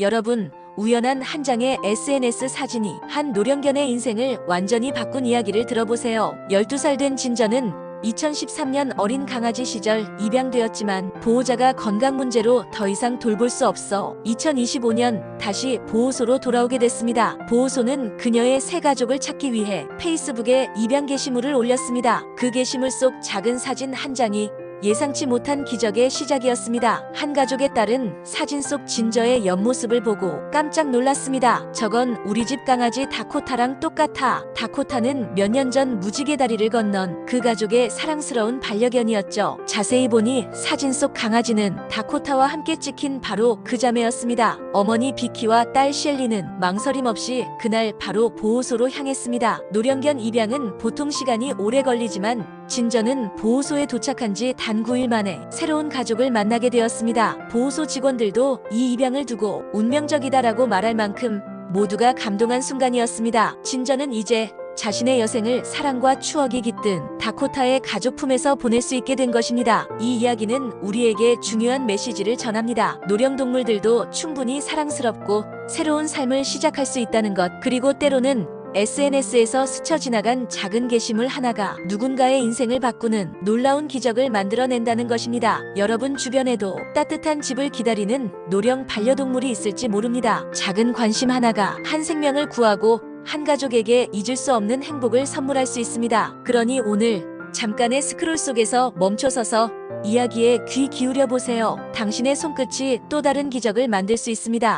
여러분, 우연한 한 장의 SNS 사진이 한 노령견의 인생을 완전히 바꾼 이야기를 들어보세요. 12살 된 진저는 2013년 어린 강아지 시절 입양되었지만 보호자가 건강 문제로 더 이상 돌볼 수 없어 2025년 다시 보호소로 돌아오게 됐습니다. 보호소는 그녀의 새 가족을 찾기 위해 페이스북에 입양 게시물을 올렸습니다. 그 게시물 속 작은 사진 한 장이 예상치 못한 기적의 시작이었습니다. 한 가족의 딸은 사진 속 진저의 옆모습을 보고 깜짝 놀랐습니다. 저건 우리 집 강아지 다코타랑 똑같아. 다코타는 몇 년 전 무지개 다리를 건넌 그 가족의 사랑스러운 반려견이었죠. 자세히 보니 사진 속 강아지는 다코타와 함께 찍힌 바로 그 자매였습니다. 어머니 비키와 딸 셸리는 망설임 없이 그날 바로 보호소로 향했습니다. 노령견 입양은 보통 시간이 오래 걸리지만 진저는 보호소에 도착한 지 단 9일 만에 새로운 가족을 만나게 되었습니다. 보호소 직원들도 이 입양을 두고 운명적이다라고 말할 만큼 모두가 감동한 순간이었습니다. 진저는 이제 자신의 여생을 사랑과 추억이 깃든 다코타의 가족 품에서 보낼 수 있게 된 것입니다. 이 이야기는 우리에게 중요한 메시지를 전합니다. 노령동물들도 충분히 사랑스럽고 새로운 삶을 시작할 수 있다는 것, 그리고 때로는 SNS에서 스쳐 지나간 작은 게시물 하나가 누군가의 인생을 바꾸는 놀라운 기적을 만들어낸다는 것입니다. 여러분 주변에도 따뜻한 집을 기다리는 노령 반려동물이 있을지 모릅니다. 작은 관심 하나가 한 생명을 구하고 한 가족에게 잊을 수 없는 행복을 선물할 수 있습니다. 그러니 오늘 잠깐의 스크롤 속에서 멈춰서서 이야기에 귀 기울여 보세요. 당신의 손끝이 또 다른 기적을 만들 수 있습니다.